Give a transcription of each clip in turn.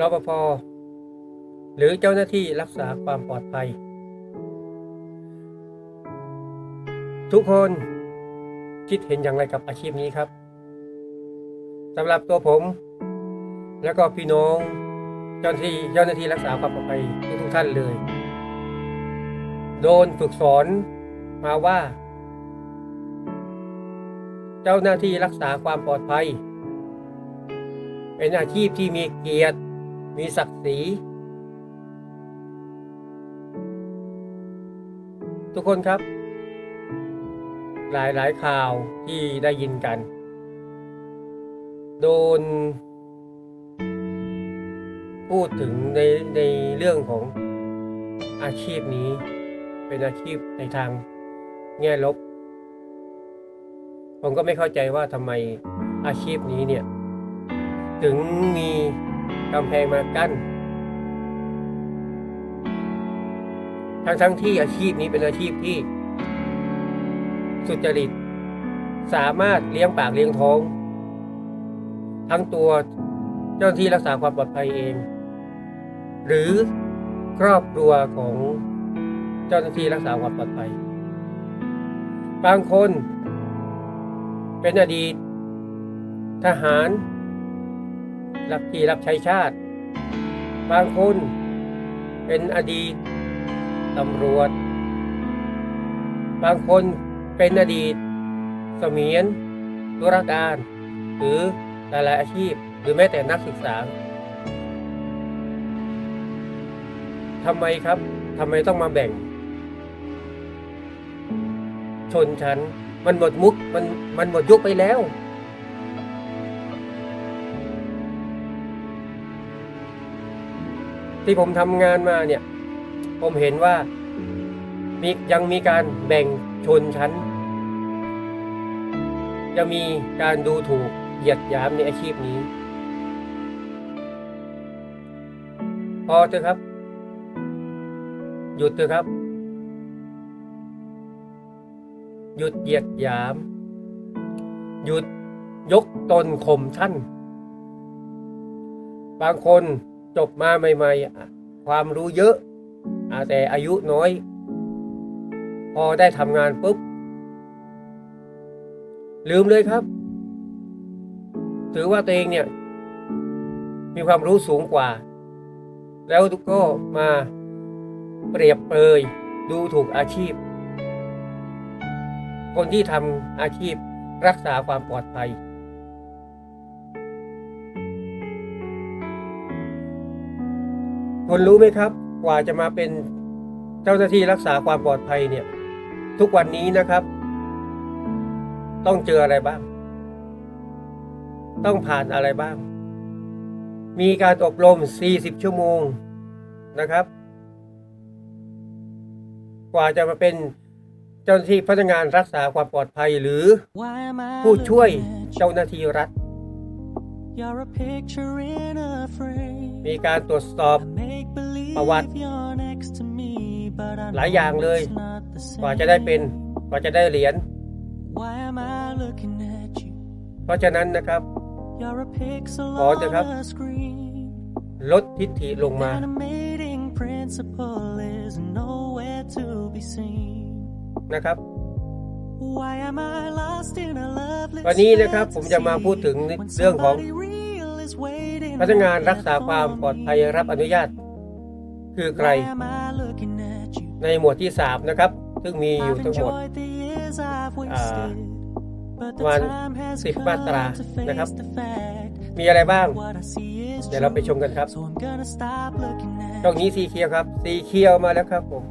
รปภหรือเจ้าหน้าที่รักษาความปลอดภัย ทุกคนคิดเห็นอย่างไรกับอาชีพนี้ครับสำหรับตัวผม แล้วก็พี่น้องเจ้าหน้าที่เจ้าหน้าที่รักษาความปลอดภัยทุกท่านเลย โดนฝึกสอนมาว่า เจ้าหน้าที่รักษาความปลอดภัย เป็นอาชีพที่มีเกียรติ มีศักดิ์ศรีทุกคนครับ หลายหลายข่าวที่ได้ยินกัน โดน พูดถึงในในเรื่องของอาชีพนี้ เป็นอาชีพในทางแง่ลบ ผมก็ไม่เข้าใจว่าทำไมอาชีพนี้เนี่ย ถึงมี กำแพงมากั้นทั้งทั้งที่อาชีพนี้เป็นอาชีพที่ สุจริต สามารถเลี้ยงปากเลี้ยงท้อง ทั้งตัวเจ้าหน้าที่รักษาความปลอดภัยเอง หรือครอบครัวของเจ้าหน้าที่รักษาความปลอดภัย บางคนเป็นอดีต ทหาร รับที่รับใช้ชาติ บางคนเป็นอดีตตำรวจ บางคนเป็นอดีตเสมียนธุรการ หรือหลายอาชีพ หรือแม้แต่นักศึกษาทำไมครับทำไมต้องมาแบ่ง ชนชั้น มันหมดมุกมันมันหมดยุคไปแล้ว ที่ผมทำงานมาเนี่ย ผมเห็นว่ามียังมีการแบ่งชนชั้น จะมีการดูถูกเหยียดหยามในอาชีพนี้ พอเถอะครับ หยุดเถอะครับ หยุดเหยียดหยาม หยุดยกตนข่มท่าน บางคน จบมาใหม่ๆ ความรู้เยอะอะแต่อายุน้อย พอได้ทำงานปุ๊บ ลืมเลยครับ ถือว่าตัวเองเนี่ย มีความรู้สูงกว่า แล้วก็มาเปรียบเปรยดูถูกอาชีพ คนที่ทำอาชีพรักษาความปลอดภัย คนรู้ไหมครับ กว่าจะมาเป็นเจ้าหน้าที่รักษาความปลอดภัยเนี่ย ทุกวันนี้นะครับ ต้องเจออะไรบ้าง ต้องผ่านอะไรบ้าง มีการอบรม 40 ชั่วโมงนะครับ กว่าจะมาเป็นเจ้าหน้าที่พนักงานรักษาความปลอดภัยหรือผู้ช่วยยเจ้าหน้าที่รัฐ มีมีการตรวจสอบประวัติหหลาลายยออย่าย่างงเลเลยยกกว่าว่าจะจะได้ได้เป็เป็นนกว่าจะได้เหรียญ เพราะฉะนั้นนะครับ ขอเถอะครับ ลดทิฐิลงมา นะครับวันนี้นะครับผมจะมาพูดถึงเรื่องของ พนักงานรักษาความปลอดภัยรับอนุญาต คือใคใครรในหมวดที่ 3 นะครับ ซึ่งมีอยู่ทั้งหมดอ่าวันวันสิสิบบมามาตตรารานะนะคครัรับบมีอะไรบ้าง เดี๋เดี๋ยยววเราเราไปไปชชมมกักันนคครัรับบช่องนี้สีเขียวครับ สีเขียวมาแล้วครับผม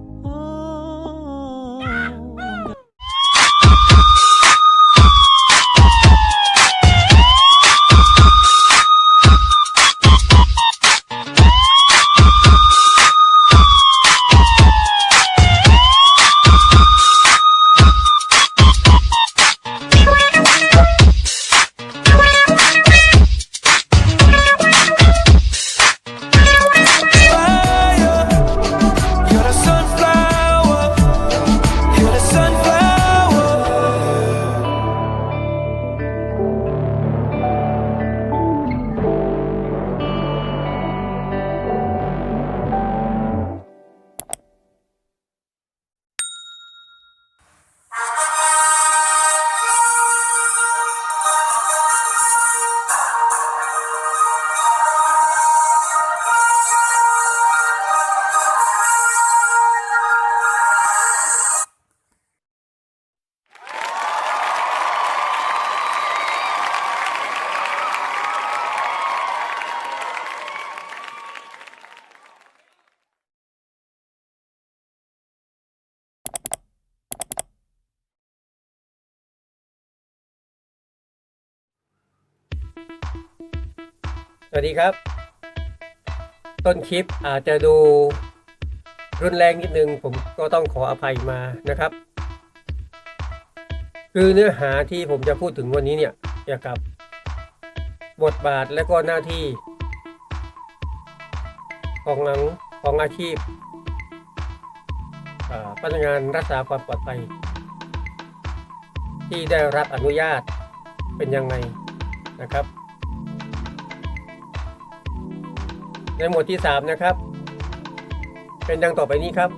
สวัสดีครับ ต้นคลิปอาจจะดูรุนแรงนิดนึง ผมก็ต้องขออภัยมานะครับ คือเนื้อหาที่ผมจะพูดถึงวันนี้เนี่ยเกี่ยวกับบทบาทและก็หน้าที่ ของหลังของอาชีพอ่าพนักงานรักษาความปลอดภัย ที่ได้รับอนุญาตเป็นยังไง นะครับ ในหมวดที่ 3 นะครับ เป็นดังต่อไปนี้ครับ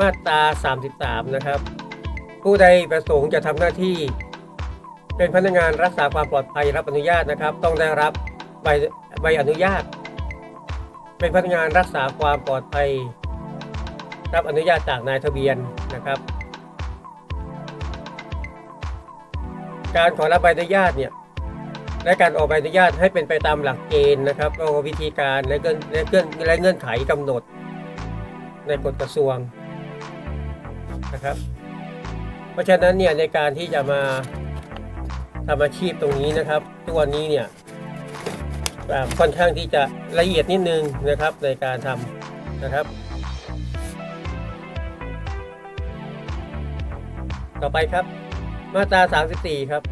มาตรา 33 นะครับ ผู้ใดประสงค์จะทำหน้าที่ เป็นพนักงานรักษาความปลอดภัยรับอนุญาตนะครับ ต้องได้รับใบใบอนุญาต เป็นพนักงานรักษาความปลอดภัย รับอนุญาตจากนายทะเบียนนะครับการขอรับใบอนุญาตเนี่ย และการออกใบอนุญาตให้เป็นไปตามหลักเกณฑ์นะครับแล้วก็วิธีการและเงื่อนและเงื่อนและเงื่อนไขกำหนด ในกฎกระทรวงนะครับ เพราะฉะนั้นเนี่ยในการที่จะมาทำอาชีพตรงนี้นะครับทุกวันนี้เนี่ยค่อนข้างที่จะละเอียดนิดนึงนะครับในการทำนะครับ ต่อไปครับมาตรา 34 ครับ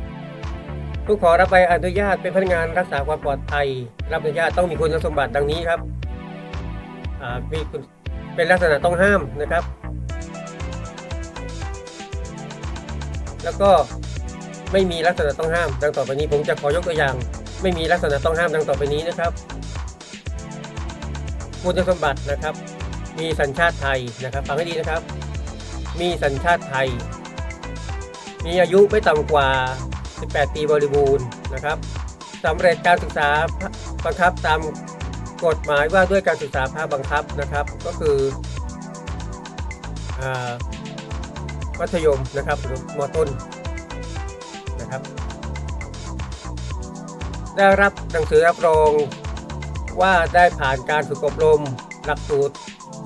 ผู้ขอรับใบอนุญาตเป็นพนักงานรักษาความปลอดภัย รับอนุญาตต้องมีคุณสมบัติดังนี้ครับมีคุณเป็นลักษณะต้องห้ามนะครับ แล้วก็ไม่มีลักษณะต้องห้าม ดังต่อไปนี้ผมจะขอยกตัวอย่าง ไม่มีลักษณะต้องห้ามดังต่อไปนี้นะครับคุณสมบัตินะครับ มีสัญชาติไทยนะครับฟังให้ดีนะครับ มีสัญชาติไทย มีอายุไม่ต่ำกว่า 18 ปีบริบูรณ์นะครับสำเร็จการศึกษาบังคับตามกฎหมายว่าด้วยการศึกษาภาคบังคับนะครับ ก็คือมัธยมนะครับหรือมต้นนะครับ ได้รับหนังสือรับรองว่าได้ผ่านการฝึกอบรม หลักสูตร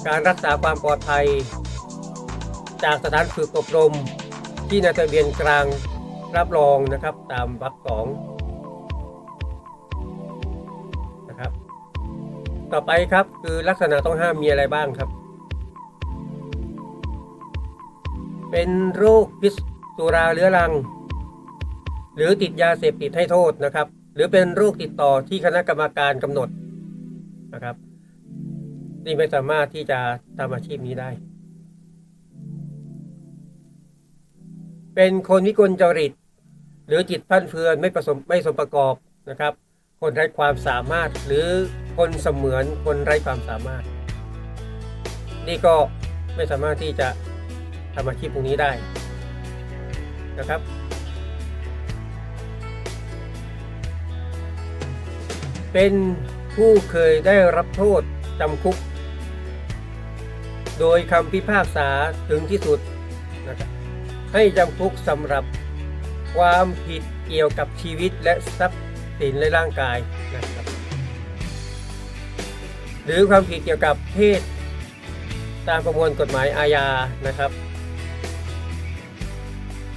การรักษาความปลอดภัย จากสถานฝึกอบรมที่นายทะเบียนกลาง รับรองนะครับตามวรรคสองนะครับ ต่อไปครับคือลักษณะต้องห้ามมีอะไรบ้างครับ เป็นโรคพิษสุราเรื้อรัง หรือติดยาเสพติดให้โทษนะครับ หรือเป็นโรคติดต่อที่คณะกรรมการกำหนดนะครับนี่ไม่สามารถที่จะทำอาชีพนี้ได้ เป็นคนวิกลจริต หรือจิตพันเฟือนไม่ผสมไม่สมประกอบนะครับ คนไร้ความสามารถหรือคนเสมือนคนไร้ความสามารถ นี่ก็ไม่สามารถที่จะทำอาชีพตรงนี้ได้นะครับเป็นผู้เคยได้รับโทษจำคุก โดยคำพิพากษาถึงที่สุดนะครับให้จำคุกสำหรับ ความผิดเกี่ยวกับชีวิตและทรัพย์สินและร่างกายนะครับ หรือความผิดเกี่ยวกับเพศ ตามประมวลกฎหมายอาญานะครับ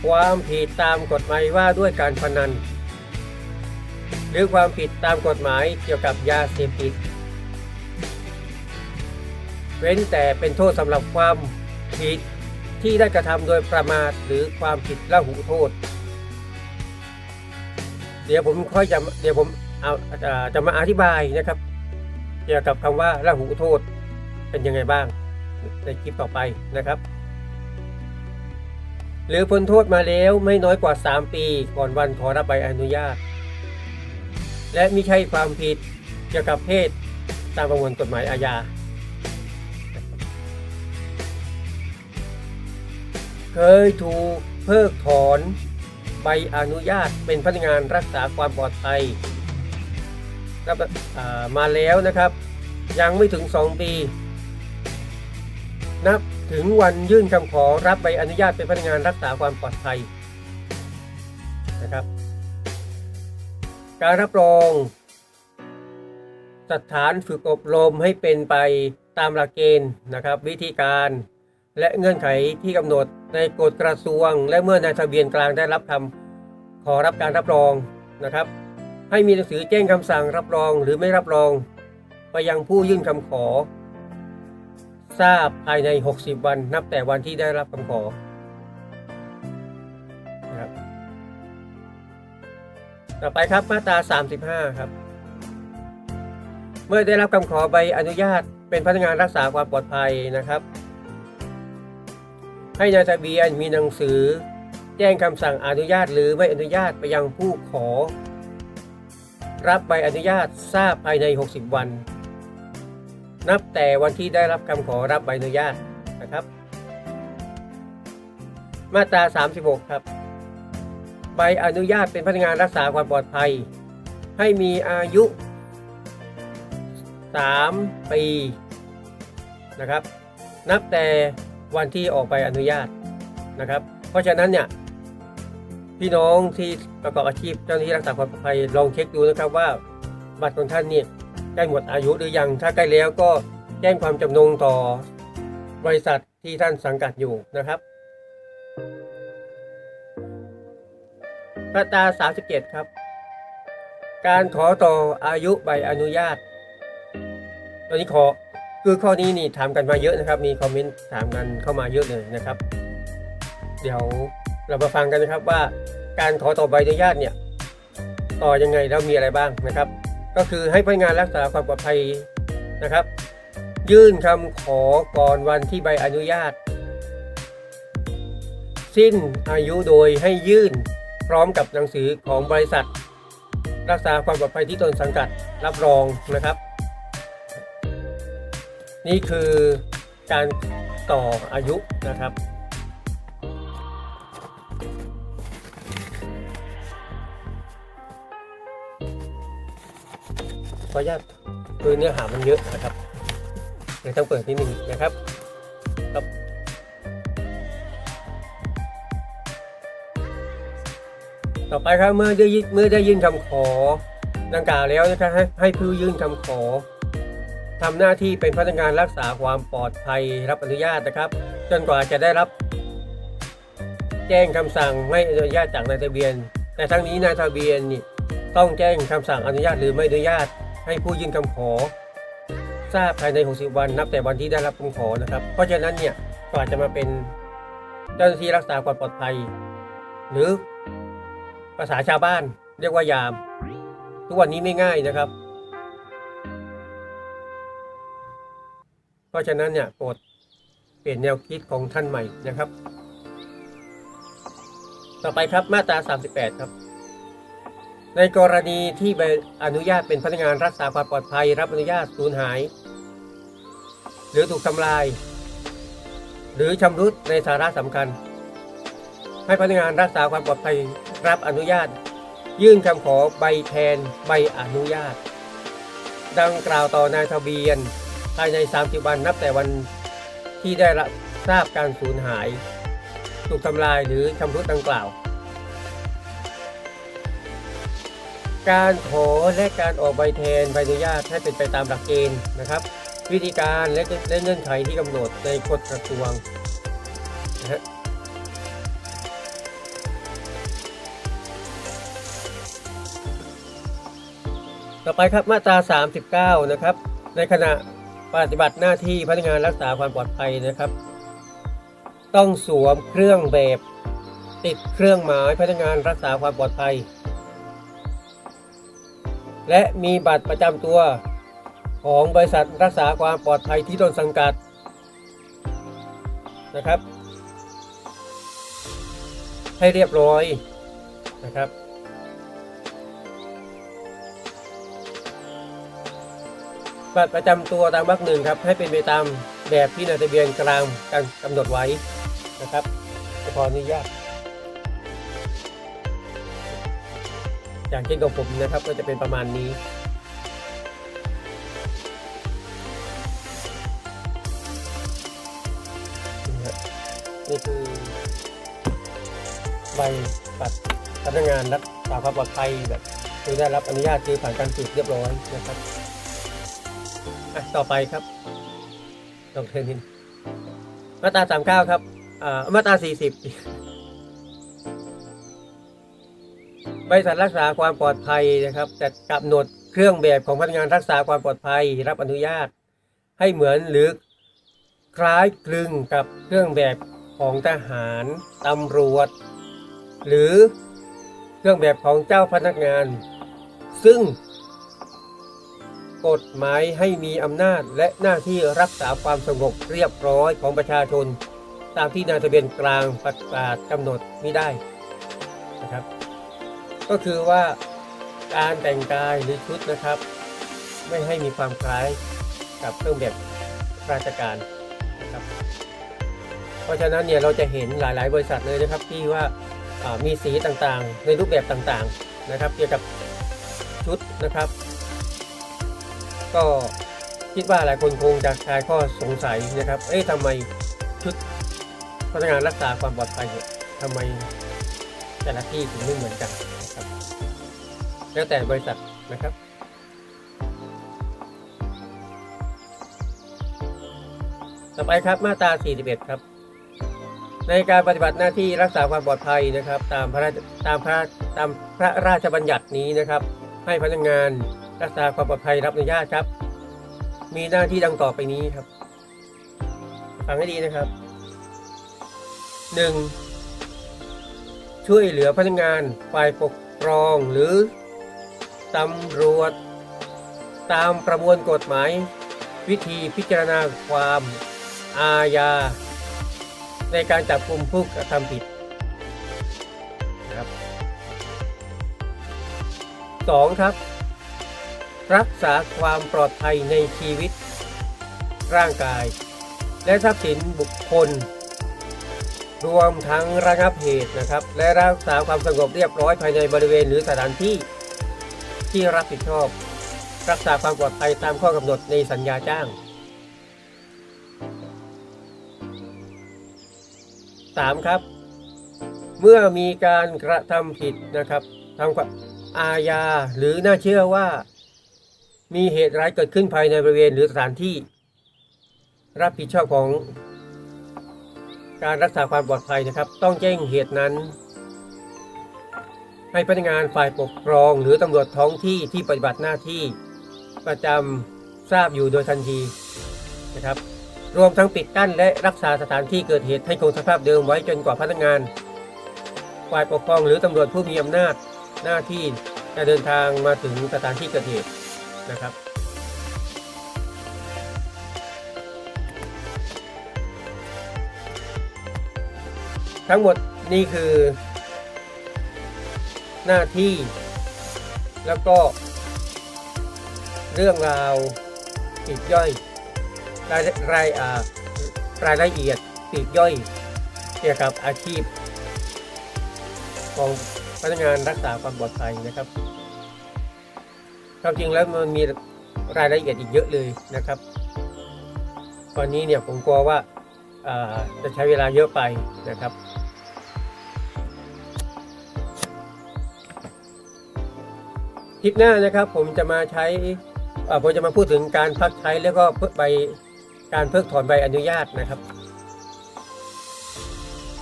ความผิดตามกฎหมายว่าด้วยการพนัน หรือความผิดตามกฎหมายเกี่ยวกับยาเสพติด เว้นแต่เป็นโทษสำหรับความผิดที่ได้กระทำโดยประมาทหรือความผิดละหูโทษ เดี๋ยวผมค่อยจะเดี๋ยวผมเอาจะมาอธิบายนะครับ เกี่ยวกับคำว่าละหูโทษเป็นยังไงบ้าง ในคลิปต่อไปนะครับ หรือพ้นโทษมาแล้วไม่น้อยกว่า 3 ปีก่อนวันขอรับใบอนุญาต และมิใช่ความผิดเกี่ยวกับเพศตามประมวลกฎหมายอาญา เคยถูกเพิกถอน ใบอนุญาตเป็นพนักงานรักษาความปลอดภัยรับมาแล้วนะครับ ยังไม่ถึง 2 ปี นับถึงวันยื่นคำขอรับใบอนุญาตเป็นพนักงานรักษาความปลอดภัยนะครับ การรับรอง สถานฝึกอบรมให้เป็นไปตามหลักเกณฑ์นะครับ วิธีการ และเงื่อนไขที่กำหนดในกฎกระทรวง และเมื่อนายทะเบียนกลางได้รับคำขอรับการรับรองนะครับ ให้มีหนังสือแจ้งคำสั่งรับรองหรือไม่รับรอง ไปยังผู้ยื่นคำขอ ทราบภายใน 60 วันนับแต่วันที่ได้รับคำขอนะครับต่อไปครับมาตรา 35 ครับ เมื่อได้รับคำขอใบอนุญาตเป็นพนักงานรักษาความปลอดภัยนะครับ ให้นายทะเบียนมีหนังสือ แจ้งคำสั่งอนุญาตหรือไม่อนุญาตไปยังผู้ขอ รับใบอนุญาตทราบภายใน 60 วัน นับแต่วันที่ได้รับคำขอรับใบอนุญาตนะครับ มาตรา 36 ครับ ใบอนุญาตเป็นพนักงานรักษาความปลอดภัย ให้มีอายุ 3 ปีนะครับ นับแต่ วันที่ออกใบอนุญาตนะครับ เพราะฉะนั้นเนี่ยพี่น้องที่ประกอบอาชีพเจ้าหน้าที่รักษาความปลอดภัยลองเช็คดูนะครับว่าบัตรของท่านเนี่ยใกล้หมดอายุหรือยังถ้าใกล้แล้วก็แจ้งความจำนงต่อบริษัทที่ท่านสังกัดอยู่นะครับมาตรา37 ครับ การขอต่ออายุใบอนุญาต ตอนนี้ขอ คือข้อนี้นี่ถามกันมาเยอะนะครับ มีคอมเมนต์ถามกันเข้ามาเยอะเลยนะครับ เดี๋ยวเรามาฟังกันนะครับว่าการขอต่อใบอนุญาตเนี่ยต่อยังไงแล้วมีอะไรบ้างนะครับ ก็คือให้พนักงานรักษาความปลอดภัยนะครับ ยื่นคำขอก่อนวันที่ใบอนุญาต สิ้นอายุโดยให้ยื่นพร้อมกับหนังสือของบริษัท รักษาความปลอดภัยที่ตนสังกัดรับรองนะครับ นี่คือการต่ออายุนะครับ ขออนุญาตคือเนื้อหามันเยอะนะครับเดี๋ยต้องเปิดนิดนึงนะครับครับต่อไปครับเมื่อได้ยื่นเมื่อได้ยื่นคำขอดังกล่าวแล้วนะครับให้ให้ผู้ยื่นคำขอ ทำหน้าที่เป็นพนักงานรักษาความปลอดภัยรับอนุญาตนะครับ จนกว่าจะได้รับ แจ้งคำสั่งไม่อนุญาตจากนายทะเบียน แต่ทั้งนี้นายทะเบียนต้องแจ้งคำสั่งอนุญาตหรือไม่อนุญาต ให้ผู้ยื่นคำขอ ทราบภายใน 60 วันนับแต่วันที่ได้รับคำขอนะครับ เพราะฉะนั้นเนี่ยกว่าจะมาเป็นเจ้าหน้าที่รักษาความปลอดภัย หรือภาษาชาวบ้านเรียกว่ายาม ทุกวันนี้ไม่ง่ายนะครับ ราะฉะนั้นเนี่ยโปรดเปลี่ยนแนวคิดของท่านใหม่นะครับ ต่อไปครับมาตรา 38 ครับ ในกรณีที่ใบอนุญาตเป็นพนักงานรักษาความปลอดภัย รับอนุญาตสูญหาย หรือถูกทำลาย หรือชำรุดในสาระสำคัญ ให้พนักงานรักษาความปลอดภัยรับอนุญาต ยื่นคำขอใบแทนใบอนุญาต ดังกล่าวต่อนายทะเบียน ภายใน 30 วันนับแต่วันที่ได้รับทราบการสูญหาย ถูกทำลายหรือชำรุดดังกล่าว การขอและการออกใบแทนใบอนุญาตให้เป็นไปตามหลักเกณฑ์นะครับ วิธีการและเงื่อนไขที่กำหนดในกฎกระทรวงนะฮะต่อไปครับมาตรา 39 นะครับ ในขณะ ปฏิบัติหน้าที่พนักงานรักษาความปลอดภัยนะครับ ต้องสวมเครื่องแบบ ติดเครื่องหมายพนักงานรักษาความปลอดภัย และมีบัตรประจำตัวของบริษัทรักษาความปลอดภัยที่ตนสังกัดนะครับ ให้เรียบร้อยนะครับ บัตรประจำตัวตามวรรคหนึ่งครับให้เป็นไปตามแบบที่นายทะเบียนกลางการกำหนดไว้นะครับขออนุญาตอย่างเช่นของผมนะครับก็จะเป็นประมาณนี้นี่ฮะนี่คือใบบัตรพนักงานรักษาความปลอดภัยแบบคือได้รับอนุญาตคือผ่านการสืบเรียบร้อยนะครับ อะต่อไปครับลองเทนินมาตราสามเก้าครับอ่ามาตราสี่สิบบริษัทรักษาความปลอดภัยนะครับจะกำหนดเครื่องแบบของพนักงานรักษาความปลอดภัยรับอนุญาต ให้เหมือนหรือคล้ายคลึงกับเครื่องแบบของทหารตำรวจ หรือเครื่องแบบของเจ้าพนักงาน ซึ่ง กฎหมายให้มีอำนาจและหน้าที่รักษาความสงบเรียบร้อยของประชาชน ตามที่นายทะเบียนกลางประกาศกำหนดไมิได้นะครับ ก็คือว่าการแต่งกายหรือชุดนะครับ ไม่ให้มีความคล้ายกับเครื่องแบบราชการนะครับ เพราะฉะนั้นเนี่ยเราจะเห็นหลาย ๆ บริษัทเลยนะครับที่ว่ามีสีต่างๆ ในรูปแบบต่างๆนะครับ เกี่ยวกับชุดนะครับ ก็คิดว่าหลายคนคงจะคลายข้อสงสัยนะครับ เอ๊ะทำไมชุดพนักงานรักษาความปลอดภัยเนี่ยทำไมแต่ละที่ถึงไม่เหมือนกันนะครับ แล้วแต่บริษัทนะครับต่อไปครับมาตรา 41 ครับ ในการปฏิบัติหน้าที่รักษาความปลอดภัยนะครับ ตามพระตามพระตามพระราชบัญญัตินี้นะครับ ให้พนักงาน รักษาความปลอดภัยรับอนุญาตครับ มีหน้าที่ดังต่อไปนี้ครับ ฟังให้ดีนะครับ 1. ช่วยเหลือพนักงานฝ่ายปกครองหรือตำรวจ ตามประมวลกฎหมาย วิธีพิจารณาความอาญา ในการจับกลุ่มผู้กระทำผิดนะครับ 2. ครับ รักษาความปลอดภัยในชีวิต ร่างกาย และทรัพย์สินบุคคล รวมทั้งระงับเหตุนะครับ และรักษาความสงบเรียบร้อยภายในบริเวณหรือสถานที่ที่รับผิดชอบ รักษาความปลอดภัยตามข้อกำหนดในสัญญาจ้าง 3. ครับ เมื่อมีการกระทำผิดนะครับทางอาญาหรือน่าเชื่อว่า มีเหตุร้ายเกิดขึ้นภายในบริเวณหรือสถานที่ รับผิดชอบของ การรักษาความปลอดภัยนะครับ ต้องแจ้งเหตุนั้น ให้พนักงานฝ่ายปกครองหรือตำรวจท้องที่ที่ปฏิบัติหน้าที่ ประจำทราบอยู่โดยทันทีนะครับรวมทั้งปิดกั้นและรักษาสถานที่เกิดเหตุให้คงสภาพเดิมไว้จนกว่าพนักงาน ฝ่ายปกครองหรือตำรวจผู้มีอำนาจหน้าที่จะเดินทางมาถึงสถานที่เกิดเหตุ นะครับทั้งหมดนี่คือ หน้าที่ แล้วก็ เรื่องราวปีกย่อย รายรายอ่ารายละเอียดปีกย่อย เกี่ยวกับอาชีพ ของพนักงานรักษาความปลอดภัยนะครับ ความจริงแล้วมันมีรายละเอียดอีกเยอะเลยนะครับ ตอนนี้เนี่ยผมกลัวว่าจะใช้เวลาเยอะไปนะครับคลิปหน้านะครับผมจะมาใช้อ่ผมจะมาพูดถึงการพักใช้แล้วก็เพิกใบการเพิกถอนใบอนุญาตนะครับ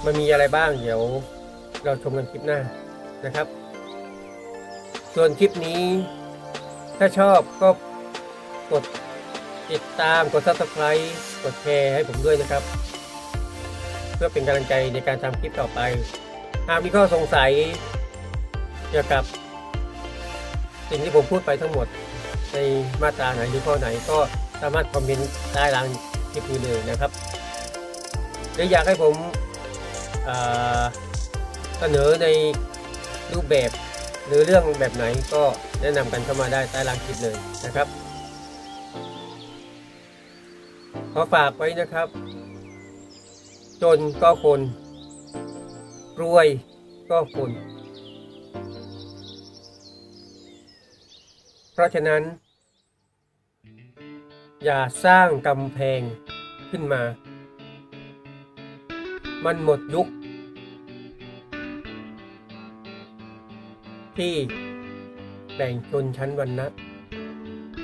มันมีอะไรบ้างเดี๋ยวเราชมกันคลิปหน้านะครับ ส่วนคลิปนี้ ถ้าชอบก็กดติดตามกด subscribe กดแชร์ให้ผมด้วยนะครับ เพื่อเป็นกำลังใจในการทำคลิปต่อไป หากมีข้อสงสัยเกี่ยวกับสิ่งที่ผมพูดไปทั้งหมด ในมาตราไหนหรือข้อไหนก็สามารถคอมเมนต์ใต้ล่างคลิปนี้เลยนะครับหรืออยากให้ผมเสนอในรูปแบบหรือเรื่องแบบไหนก็ แนะนำกันเข้ามาได้ใต้ล่างคลิปเลยนะครับ ขอฝากไว้นะครับ จนก็คนรวยก็คนเพราะฉะนั้น อย่าสร้างกำแพงขึ้นมา มันหมดยุค ที่ แบ่งชนชั้นวรรณะ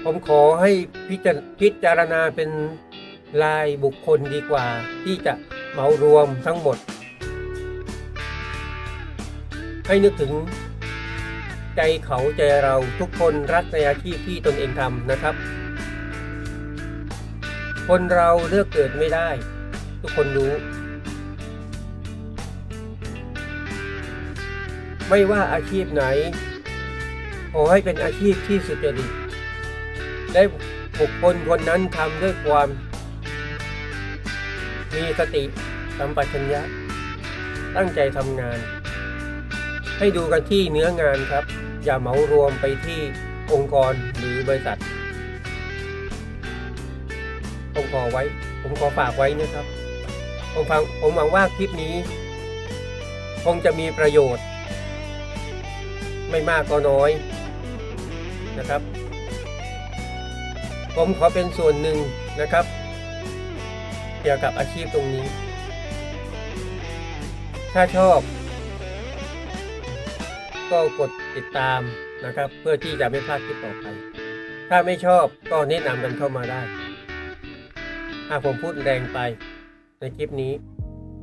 ผมขอให้พิจารพิจารณาเป็นรายบุคคลดีกว่า ที่จะเหมารวมทั้งหมด ให้นึกถึงใจเขาใจเราทุกคนรักในอาชีพที่ตนเองทำนะครับ คนเราเลือกเกิดไม่ได้ ทุกคนรู้ ไม่ว่าอาชีพไหน ขอให้เป็นอาชีพที่สุจริตและบุคคลคนนั้นทำด้วยความ มีสติสัมปชัญญะ ตั้งใจทำงาน ให้ดูกันที่เนื้องานครับ อย่าเหมารวมไปที่องค์กรหรือบริษัทผมขอไว้ ผมขอฝากไว้นะครับ ผมฟังผมหวังว่าคลิปนี้ คงจะมีประโยชน์ ไม่มากก็น้อย นะครับ ผมขอเป็นส่วนหนึ่งนะครับ เกี่ยวกับอาชีพตรงนี้ ถ้าชอบ ก็กดติดตามนะครับ เพื่อที่จะไม่พลาดคลิปต่อไป ถ้าไม่ชอบก็แนะนำกันเข้ามาได้ถ้าผมพูดแรงไปในคลิปนี้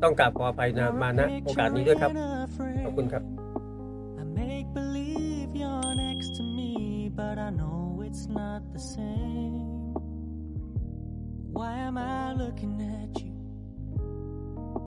ต้องกราบขออภัยนะมาณโอกาสนี้ด้วยครับ ขอบคุณครับ the same. Why am I looking at